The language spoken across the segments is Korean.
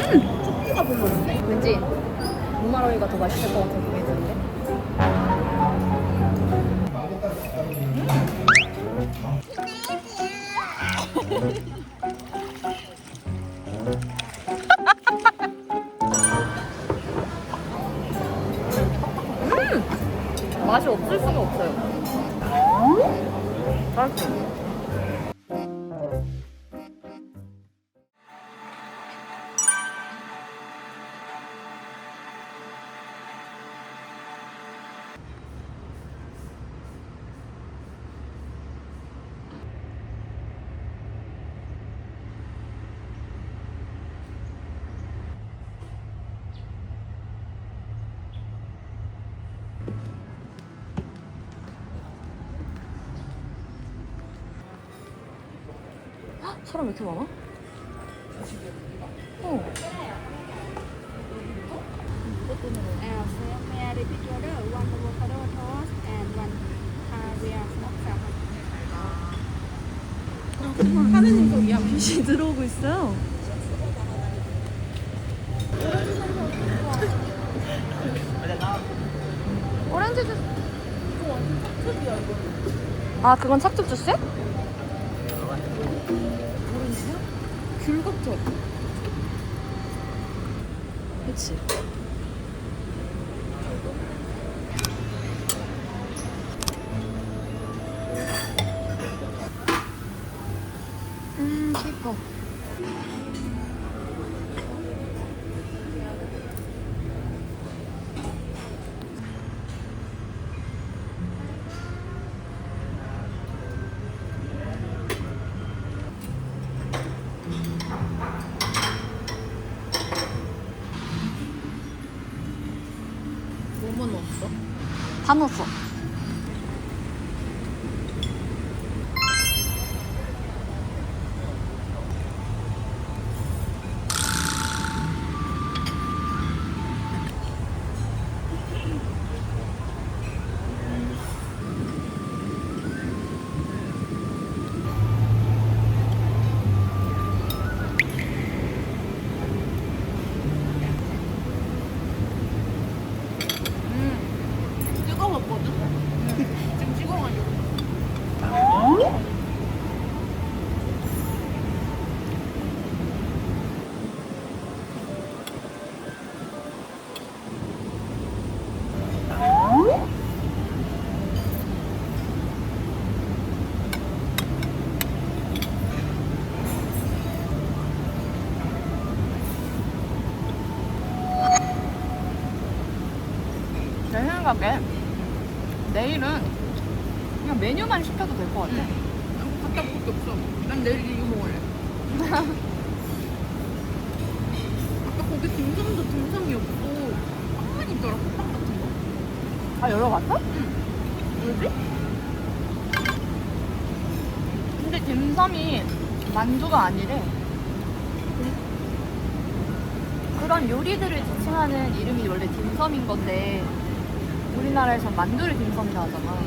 초코가 별로 없네. 왠지 무마로이가 더 맛있을 것 같은 느낌이 드는데. 음! 사람 왜 이렇게 많아? 어. Uh. 하느님 거기야 빛이 들어오고 있어요. 오렌지 주스. 아 그건 착즙 주스 귤같 다 넣었 생각에 내일은 그냥 메뉴만 시켜도 될 것 같아. 갖다 먹을 게 없어. 난 내일 이거 먹을래. 아까 거기 딤섬도 딤섬이 없고 빵만 있더라. 빵 같은 거. 아 열어봤어? 왜지? 근데 딤섬이 만두가 아니래. 그런 요리들을 지칭하는 이름이 원래 딤섬인 건데 우리나라에서 만두를 딤섬이라 하잖아.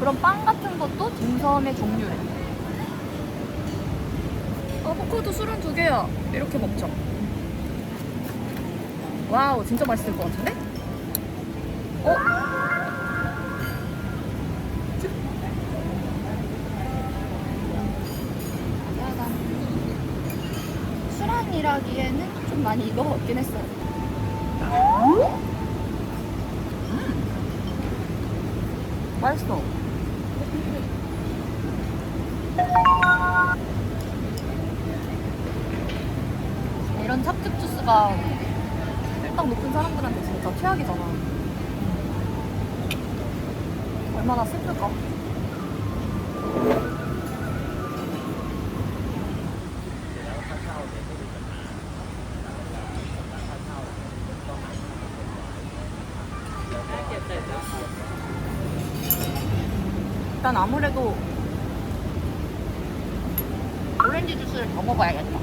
그런 빵 같은 것도 딤섬의 종류래. 아보카도 술은 두 개야. 이렇게 먹자. 와우, 진짜 맛있을 것 같은데? 어? 술안이라기에는 좀 많이 익어먹긴 했어요. 음. 맛있어. 이런 찹즙 주스가 일당 높은 사람들한테 진짜 최악이잖아. 얼마나 슬플까? 일단 아무래도 오렌지 주스를 더 먹어야겠다.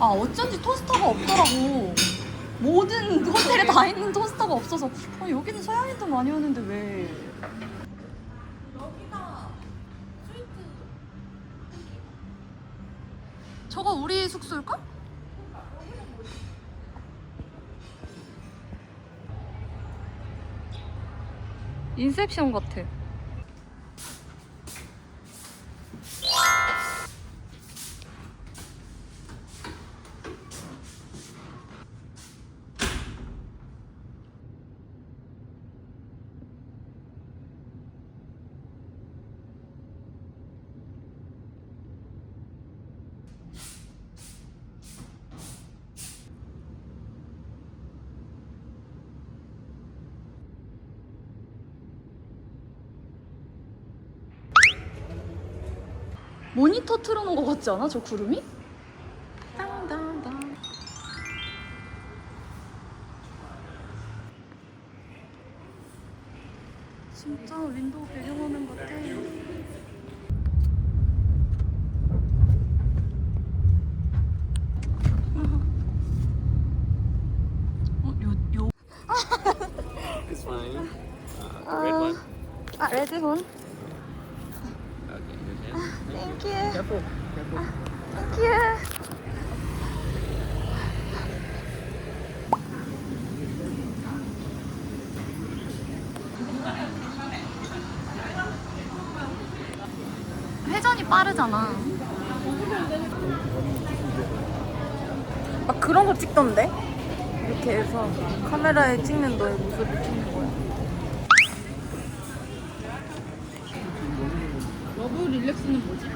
아 어쩐지 토스터가 없더라고. 모든 호텔에 다 있는 토스터가 없어서 어, 여기는 서양인도 많이 오는데 왜? 인셉션 같아. 모니터 틀어놓은 것 같지 않아? 저 구름이? 땅땅땅. 진짜 윈도우 배경화면 같아. 어. It's fine. Uh, red one. 아, 레드본. 빠르잖아. 막 그런 거 찍던데? 이렇게 해서 카메라에 찍는 너의 모습을 찍는 거야. 러브 릴렉스는 뭐지?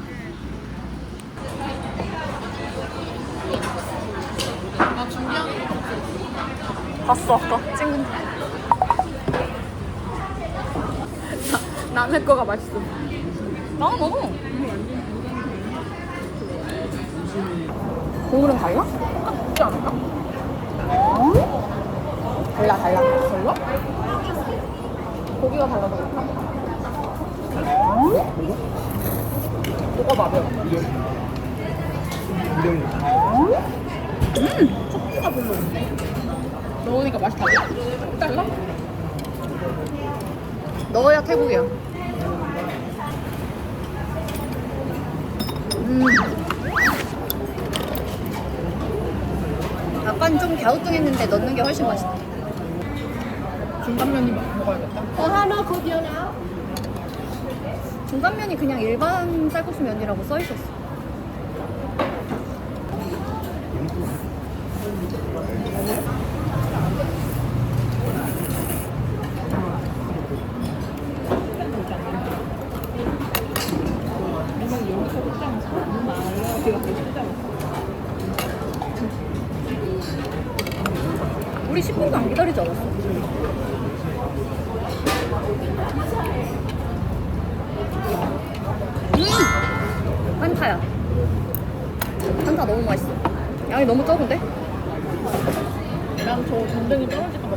나 준비하는 거 봤어 아까 찍는 거. 남의 거가 맛있어. 나는 먹어. 국물은 달라? 똑같지 않을까? 달라 달라. 달라? 고기가 달라 보일까? 뭐가 맞아? 소스가 별로 없네. 넣으니까 맛이 달라? 달라? 넣어야 태국이야. 음. 약간 좀 갸우뚱했는데 넣는 게 훨씬 맛있다. 중간면이 먹어야겠다. 어, 하나 거기요 중간면이 그냥 일반 쌀국수 면이라고 써 있었어. 우리 10분도 안 기다리지 않았어? 음! 한타야. 한타 너무 맛있어. 양이 너무 적은데? 난저 전등이 떨어질까 봐.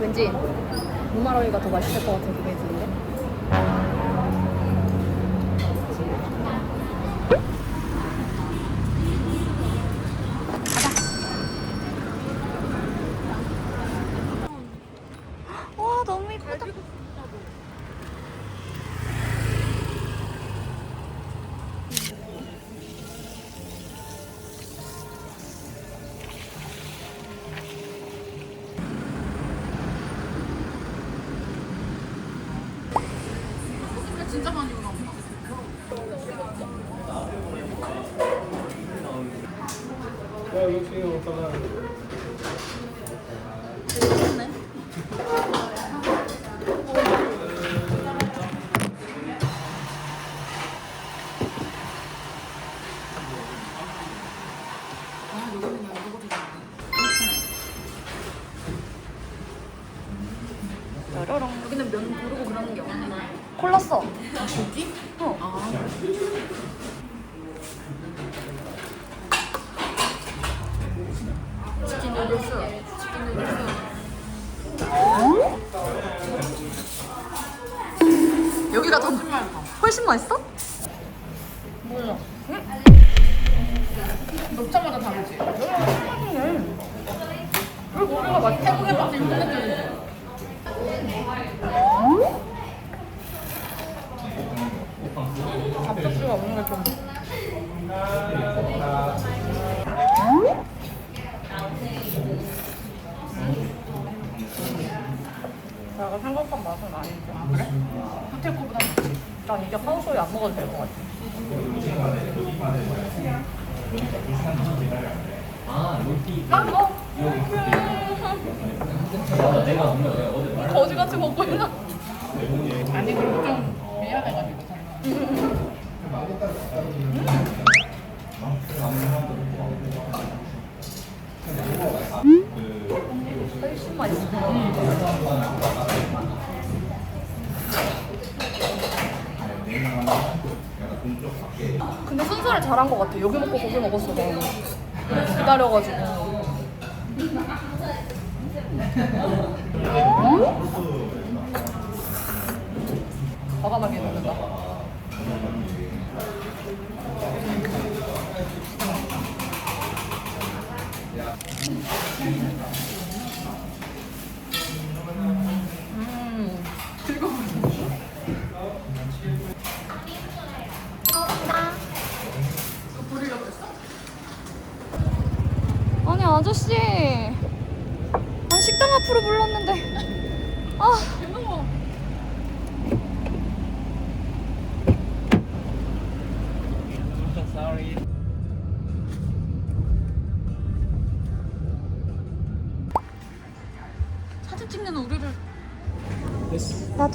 왠지 무마러이가 더 맛있을 것 같은 기분이 드는 훨씬 맛있어? 난 뭐? 거지같이 먹고 있나? 아니 그리고 좀 미안해가지고 저는. 훨씬 맛있어. 근데 순서를 잘한 것 같아. 여기 먹고 거기 먹었어. 기다려가지고. 과감하게 먹는다. 음.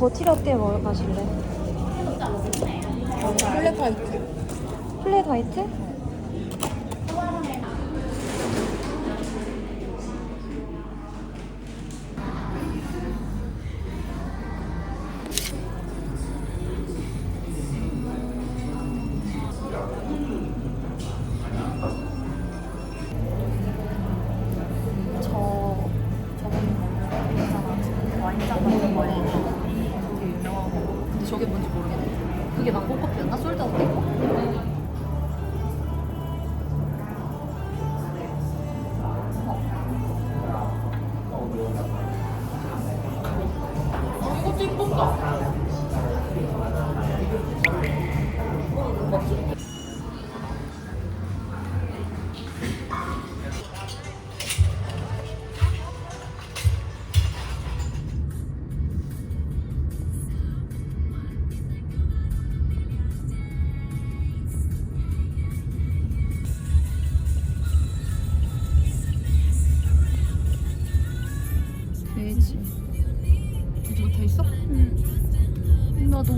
더티라떼 먹어 마실래? 플랫 화이트. 플랫 화이트?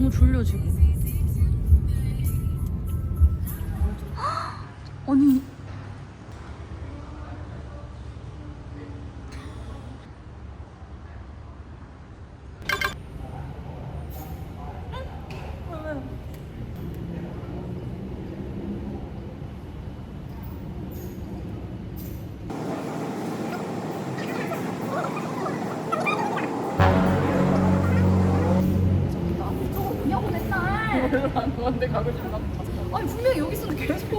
너무 졸려 지금 별로 안 좋아한데 가고 싶나? 아니 분명히 여기 있었는데 계속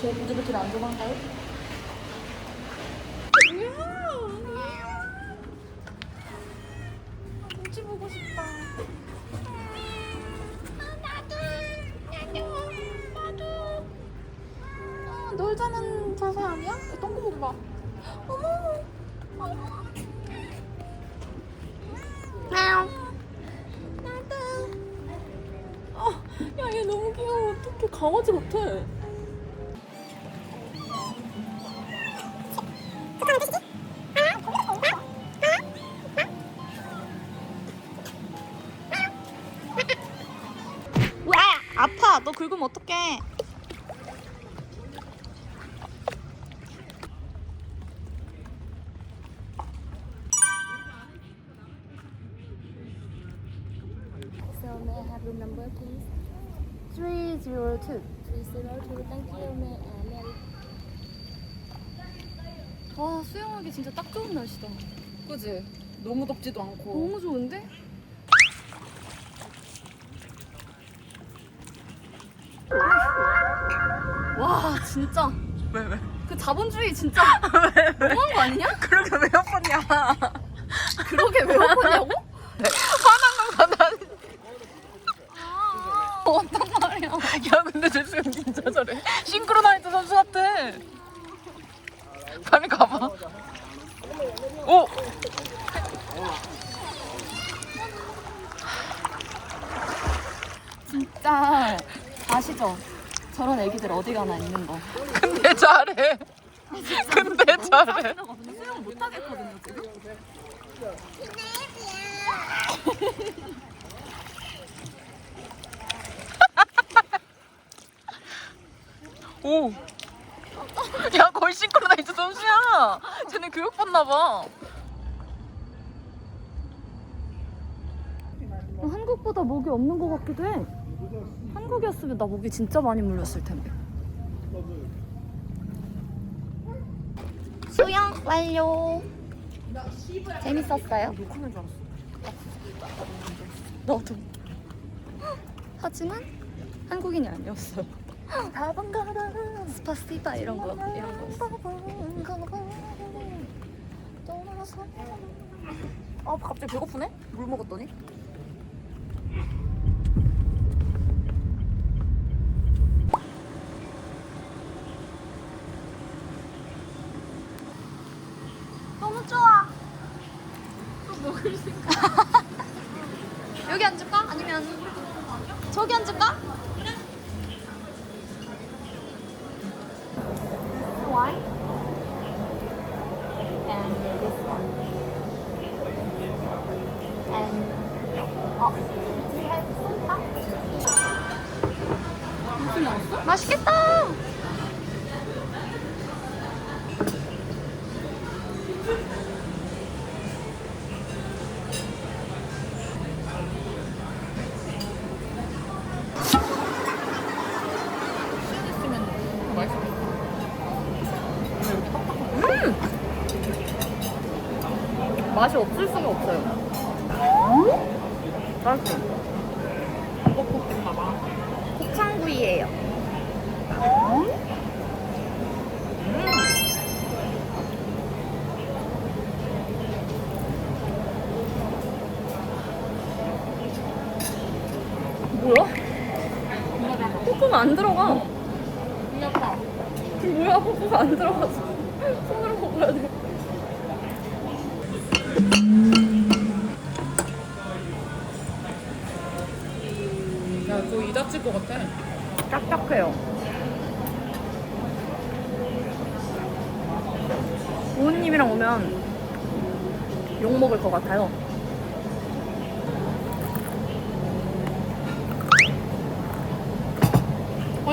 제 부드럽게 안 좋아한가요? 아, 놀자는 자세 아니야? 똥구멍 봐. 어머, 어머. 나도. 아, 야, 얘 너무 귀여워. 어떡해. 강아지 같아. 302 302. Thank you. May uh, Mary. 와 수영하기 진짜 딱 좋은 날씨다 그지? 너무 덥지도 않고. 너무 좋은데? 와 진짜 왜, 왜? 그 자본주의 진짜 너무한 거 아니냐? 그러게 왜 아팠냐? 그러게 왜 웃었냐고? 화난 건가 난. 어떤 말이야? 야 근데 제 진짜 잘해. 싱크로나이트 선수 같아. 빨리 가봐. 오. 진짜 아시죠? 저런 애기들 어디 가나 있는 거. 근데 잘해. 근데 잘해. 수영 못 하겠거든요 지금. 오. 야 거의 싱크로나이트 선수야. 쟤네 교육받나 봐. 한국보다 목이 없는 것 같기도 해. 한국이었으면 나 목이 진짜 많이 물렸을 텐데. 수영 완료. 재밌었어요? 욕하는 줄 알았어. 너도. 하지만 한국인이 아니었어. 다방가라 스파스티바 이런 거 이런 거. 아 갑자기 배고프네? 물 먹었더니. 너무 좋아. 또 먹을 생각. 여기 앉을까? 아니면 저기 앉을까? Why? And this one. And 어, do you have 솜밥? 맛있겠다. 맛있어. 맛이 없을 수가 없어요. 맛있어. 뻑뻑했나 봐. 곱창구이예요. 뭐야? 뽀뽀가 안 들어가. 뭐야 뽀뽀가 안 들어가서 손으로 먹어야 돼. 야, 저이 다칠 것 같아. 딱딱해요. 부모님이랑 오면 욕 먹을 것 같아요.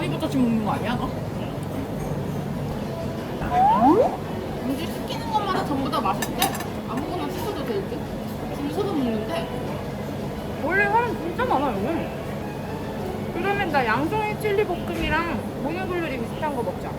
허니버터칩 먹는 거 아니야, 너? 뭐지 시키는 것마다 전부 다 맛있대? 아무거나 시켜도 될 듯? 줄 서서 먹는데 원래 사람 진짜 많아 여기. 그러면 나 양송이 칠리 볶음이랑 모유블루리 비슷한 거 먹자.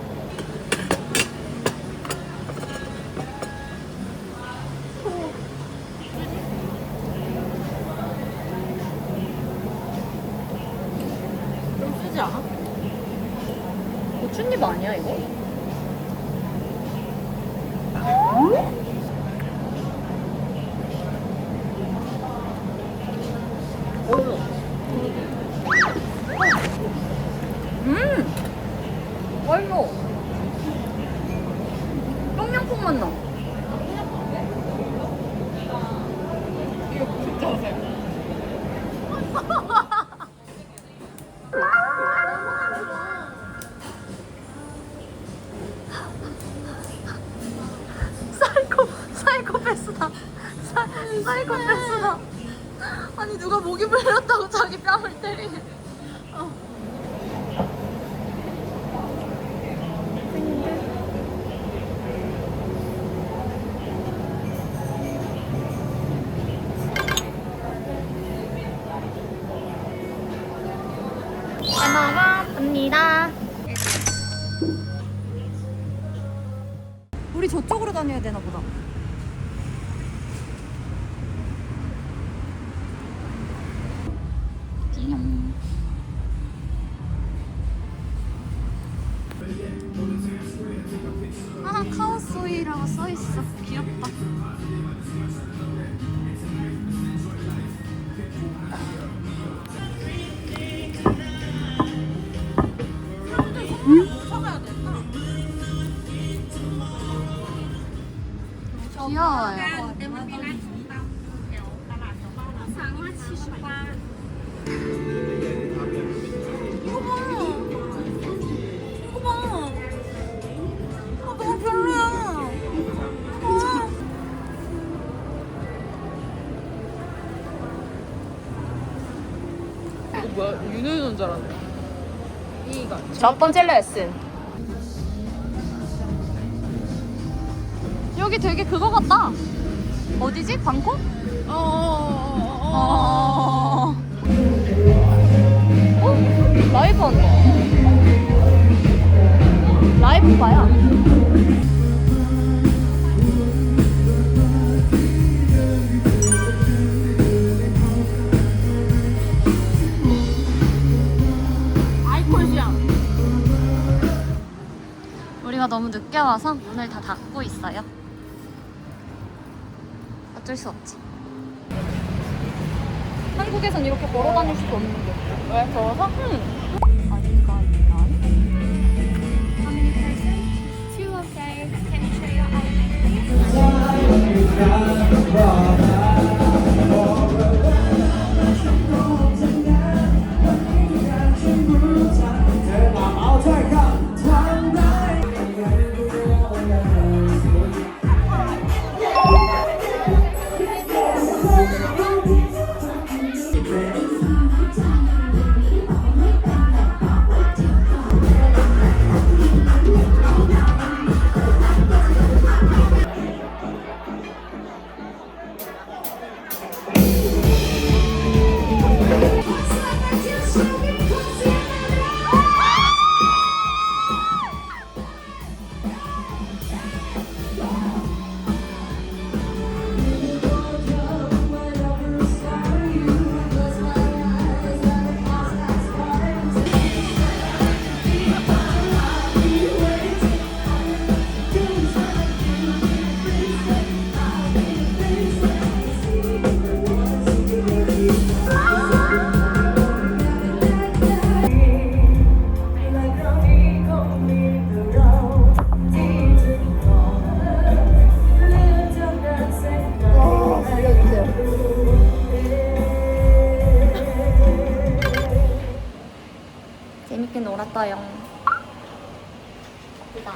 사, 사이코패스다. 아니, 누가 목이 물렸다고 자기 뺨을 때리네. 아, 카오소이라고 써있어. 귀엽다. 첫 번째 레슨. 여기 되게 그거 같다. 어디지? 방콕? 어, 어, 어, 어. 어. 어? 라이브 한다. 라이브 봐야. 너무 늦게 와서 문을 다 닫고 있어요. 어쩔 수 없지. 한국에선 이렇게 걸어 다닐 수도 없는데. 왜? 더워서? 응. 재밌게 놀았어요. 예쁘다.